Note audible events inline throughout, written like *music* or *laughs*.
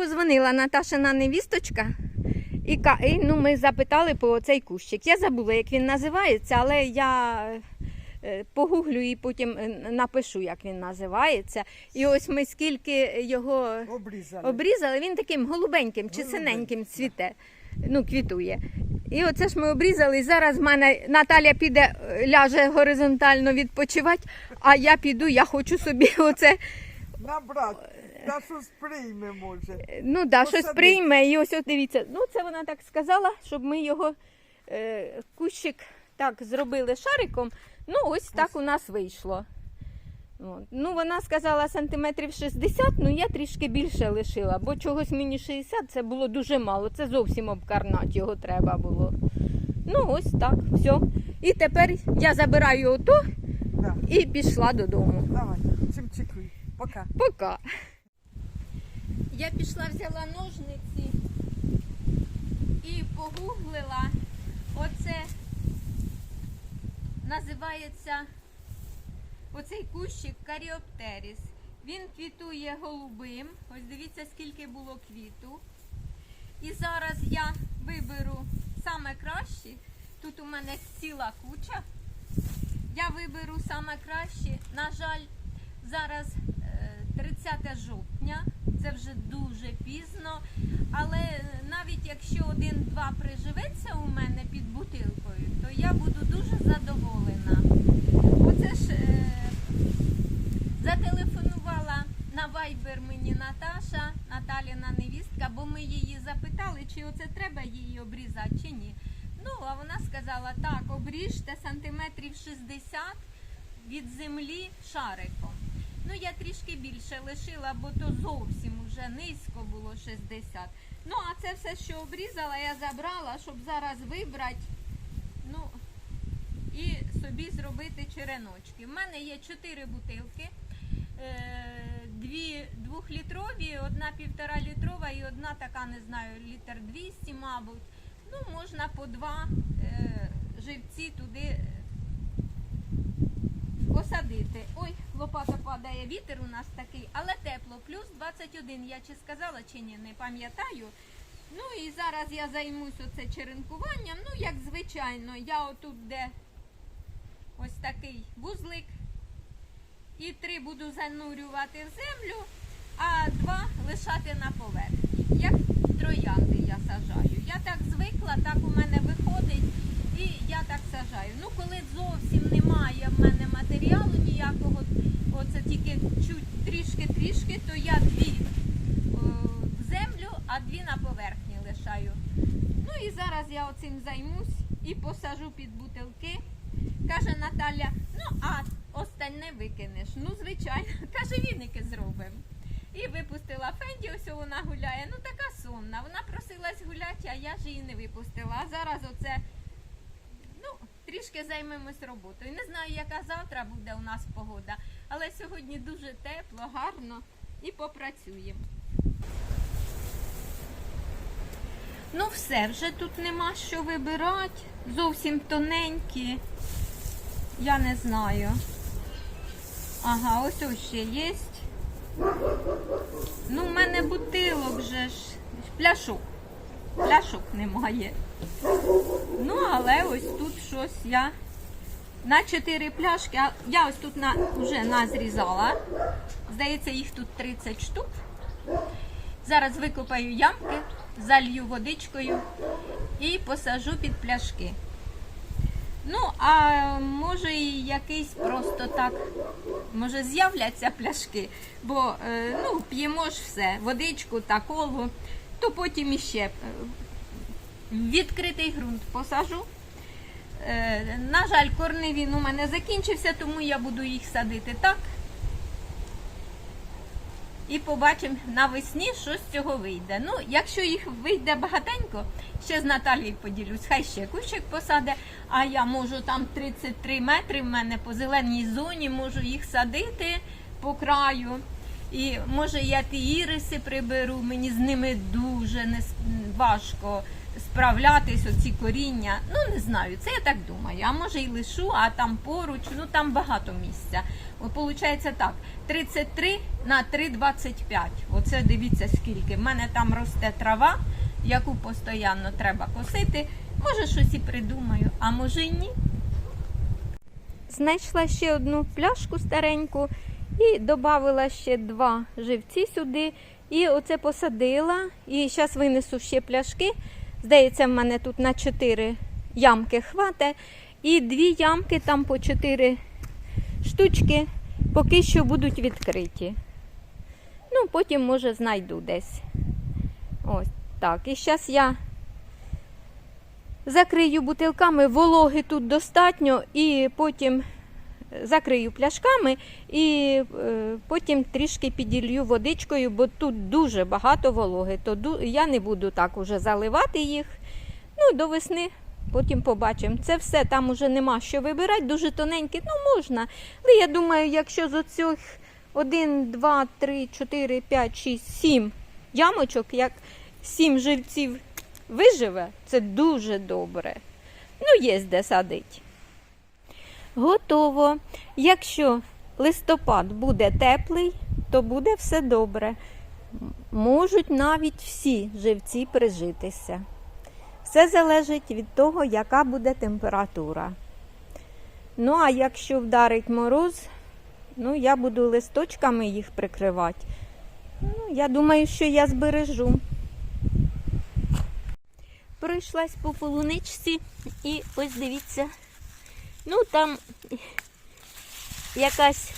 Позвонила Наташина невісточка, і, ну, ми запитали про цей кущик. Я забула, як він називається, але я е, погуглю і потім е, напишу, як він називається. І ось ми скільки його Обрізали. обрізали, він таким голубеньким чи синеньким цвіте, ну, квітує. І оце ж ми обрізали. І зараз в мене Наталя піде, е, ляже горизонтально відпочивати, а я піду, я хочу собі оце. Набрати. Та що сприйме може. Ну да, щось прийме. І ось от дивіться. Ну, це вона так сказала, щоб ми його е, кущик так зробили шариком. Ну, ось так у нас вийшло. От. Ну, вона сказала сантиметрів 60, ну я трішки більше лишила, бо чогось мені 60 це було дуже мало. Це зовсім обкарнати його треба було. Ну, ось так, все. І тепер я забираю ото Да. і пішла додому. Давай, чимчикуй. Пока. Пока. Я пішла, взяла ножниці і погуглила. Оце називається оцей кущик каріоптеріс. Він квітує голубим. Ось дивіться, скільки було квіту. І зараз я виберу саме кращі. Тут у мене ціла куча. Я виберу саме краще. На жаль, зараз е, 30 жовтня, це вже дуже пізно. Але навіть якщо один-два приживеться у мене під бутилкою, то я буду дуже задоволена. Оце ж е, зателефонувала на Viber мені Наташа, Наталіна невістка, бо ми її запитали, чи оце треба її обрізати, чи ні. Ну, а вона сказала, так, обріжте сантиметрів 60 від землі шариком. Ну, я трішки більше лишила, бо то зовсім уже низько було 60. Ну, а це все, що обрізала, я забрала, щоб зараз вибрати. Ну, і собі зробити череночки. В мене є 4 бутилки. Е, Дві двохлітрові, одна півтора літрова і одна така, не знаю, літр 200, мабуть. Ну, можна по два е, живці туди посадити. Ой, лопата падає, вітер у нас такий, але тепло. Плюс 21, я чи сказала, чи ні, не пам'ятаю. Ну і зараз я займусь оце черенкуванням. Ну, як звичайно, я отут, де ось такий вузлик. І три буду занурювати в землю, а два лишати на поверхні. Як троянди я сажаю. Я так звикла, так у мене виходить, і я так сажаю. Ну, коли зовсім немає в мене матеріалу ніякого, оце тільки трішки-трішки, то я дві е, в землю, а дві на поверхні лишаю. Ну і зараз я оцим займусь і посажу під бутилки. Каже Наталя, ну а остальне викинеш. Ну, звичайно, *laughs* каже, віники зробимо. І випустила Фенді, ось вона гуляє. Ну така сонна. Вона просилась гуляти, а я ж її не випустила. А зараз оце трішки займемось роботою. Не знаю, яка завтра буде у нас погода, але сьогодні дуже тепло, гарно і попрацюємо. Ну, все, вже тут нема що вибирати. Зовсім тоненькі. Я не знаю. Ага, ось ось ще є. Ну, в мене бутилок вже ж. Пляшок. Пляшок немає. Ну, але ось тут щось я. На 4 пляшки. А я ось тут на, вже назрізала. Здається, їх тут 30 штук. Зараз викопаю ямки, залью водичкою і посажу під пляшки. Ну, а може і якийсь просто так, може з'являться пляшки, бо е, ну, п'ємо ж все, водичку та колу, то потім іще е, відкритий ґрунт посажу. Е, на жаль, корневін у мене закінчився, тому я буду їх садити так. І побачимо навесні, що з цього вийде. Ну, якщо їх вийде багатенько, ще з Наталією поділюсь, хай ще кущик посаде, а я можу там 33 метри в мене по зеленій зоні, можу їх садити по краю. І може я ті іриси приберу, мені з ними дуже важко справлятись оці коріння. Ну, не знаю, це я так думаю. А може й лишу, а там поруч, ну там багато місця. От, Получається так, 33 на 3,25. Оце дивіться скільки. В мене там росте трава, яку постійно треба косити. Може, щось і придумаю, а може й ні. Знайшла ще одну пляшку стареньку і додала ще два живці сюди. І оце посадила. І зараз винесу ще пляшки. Здається, в мене тут на 4 ямки хватить. І дві ямки там по 4 штучки поки що будуть відкриті. Ну, потім, може, знайду десь. Ось так. І зараз я закрию бутилками, вологи тут достатньо, і потім закрию пляшками і е, потім трішки піділью водичкою, бо тут дуже багато вологи, то я не буду так уже заливати їх. Ну, до весни потім побачимо. Це все, там уже нема що вибирати, дуже тоненькі, ну можна. Але я думаю, якщо з оцих 1, 2, 3, 4, 5, 6, 7 ямочок, як 7 живців виживе, це дуже добре. Ну, є де садить. Готово. Якщо листопад буде теплий, то буде все добре. Можуть навіть всі живці прижитися. Все залежить від того, яка буде температура. Ну, а якщо вдарить мороз, ну, я буду листочками їх прикривати. Ну, я думаю, що я збережу. Пройшлась по полуничці і ось дивіться. Ну, там якась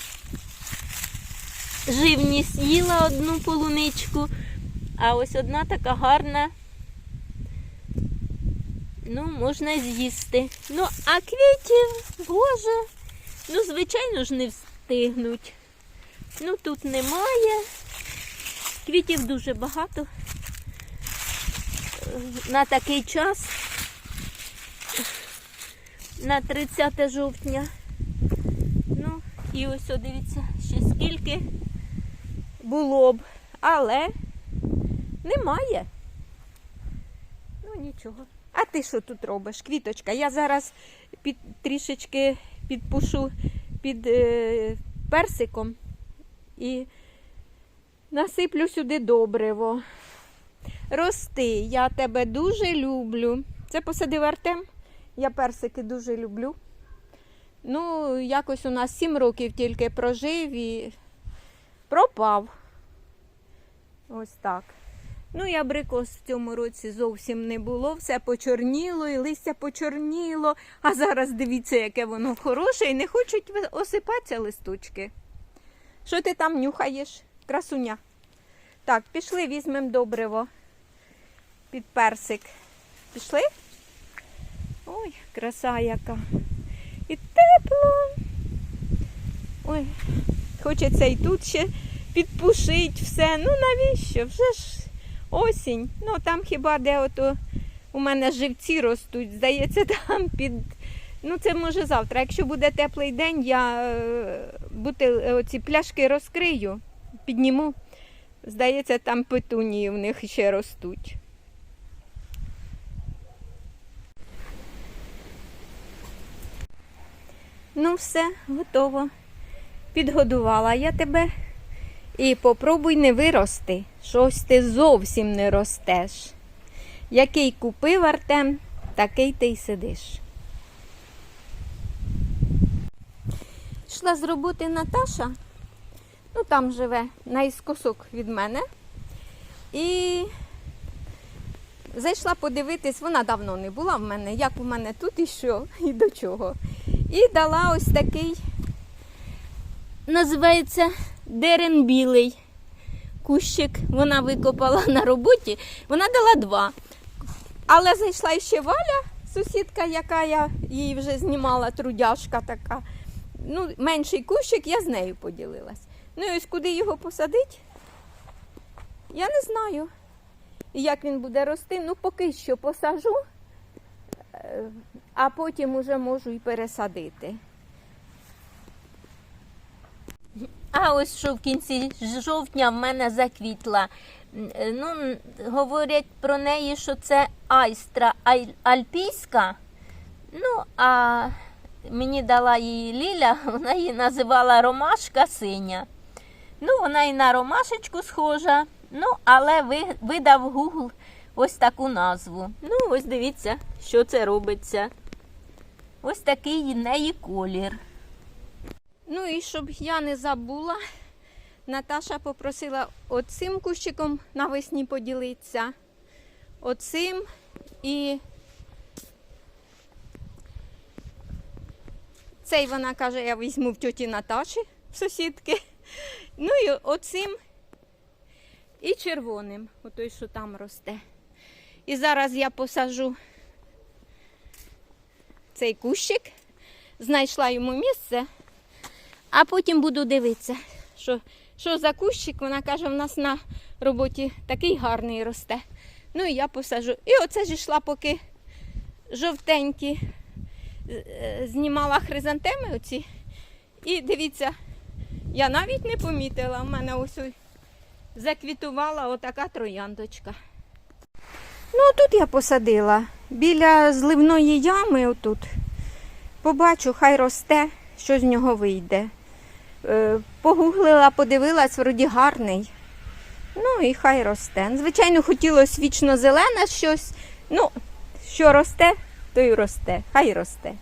живність їла одну полуничку, а ось одна така гарна. Ну, можна з'їсти. Ну, а квітів, боже, ну, звичайно ж, не встигнуть. Ну, тут немає. Квітів дуже багато. На такий час на 30 жовтня. Ну, і ось о, дивіться, ще скільки було б, але немає. Ну нічого. А ти що тут робиш, квіточка? Я зараз під, трішечки підпушу під е, персиком і насиплю сюди добриво. Рости, я тебе дуже люблю. Це посадив Артем. Я персики дуже люблю. Ну, якось у нас сім років тільки прожив і пропав. Ось так. Ну, і абрикос в цьому році зовсім не було, все почорніло, і листя почорніло. А зараз дивіться, яке воно хороше, і не хочуть осипатися листочки. Що ти там нюхаєш? Красуня. Так, пішли, візьмемо добриво під персик. Пішли? Ой, краса яка. І тепло. Ой, хочеться і тут ще підпушить все. Ну навіщо? Вже ж осінь. Ну там хіба де ото у мене живці ростуть. Здається, *laughs* там під. Ну, це може завтра. Якщо буде теплий день, я е, бутил, е, оці пляшки розкрию, підніму. Здається, там петунії в них ще ростуть. Ну, все, готово. Підгодувала я тебе. І попробуй не вирости. Щось ти зовсім не ростеш. Який купив Артем, такий ти й сидиш. Йшла з роботи Наташа, ну там живе наіскосок від мене. І зайшла подивитись, вона давно не була в мене, як у мене тут і що, і до чого. І дала ось такий, називається дерен білий кущик. Вона викопала на роботі. Вона дала два. Але зайшла ще Валя, сусідка, яка я її вже знімала, трудяшка така. Ну, менший кущик, я з нею поділилась. Ну і ось куди його посадити, я не знаю. Як він буде рости, ну поки що посажу, е, а потім уже можу і пересадити. А ось що в кінці жовтня в мене заквітла. Е, Ну, говорять про неї, що це айстра ай- альпійська. Ну, а мені дала її Ліля, *laughs* вона її називала ромашка синя. Ну, вона і на ромашечку схожа. Ну, але ви, видав Google ось таку назву. Ну, ось дивіться, що це робиться. Ось такий неї колір. Ну і щоб я не забула, Наташа попросила оцим кущиком навесні поділитися. Оцим і цей вона каже, я візьму в тьоті Наташі, в сусідки. Ну і оцим і червоним, отой, що там росте. І зараз я посажу цей кущик, знайшла йому місце. А потім буду дивитися, що, що за кущик. Вона каже, в нас на роботі такий гарний росте. Ну і я посажу. І оце ж йшла, поки жовтенькі е, знімала хризантеми оці. І дивіться, я навіть не помітила. У мене ось заквітувала отака трояндочка. Ну, тут я посадила біля зливної ями отут. Побачу, хай росте, що з нього вийде. Е, Погуглила, подивилась, вроді гарний. Ну і хай росте. Звичайно, хотілося вічно зелене щось. Ну, що росте, то й росте. Хай росте.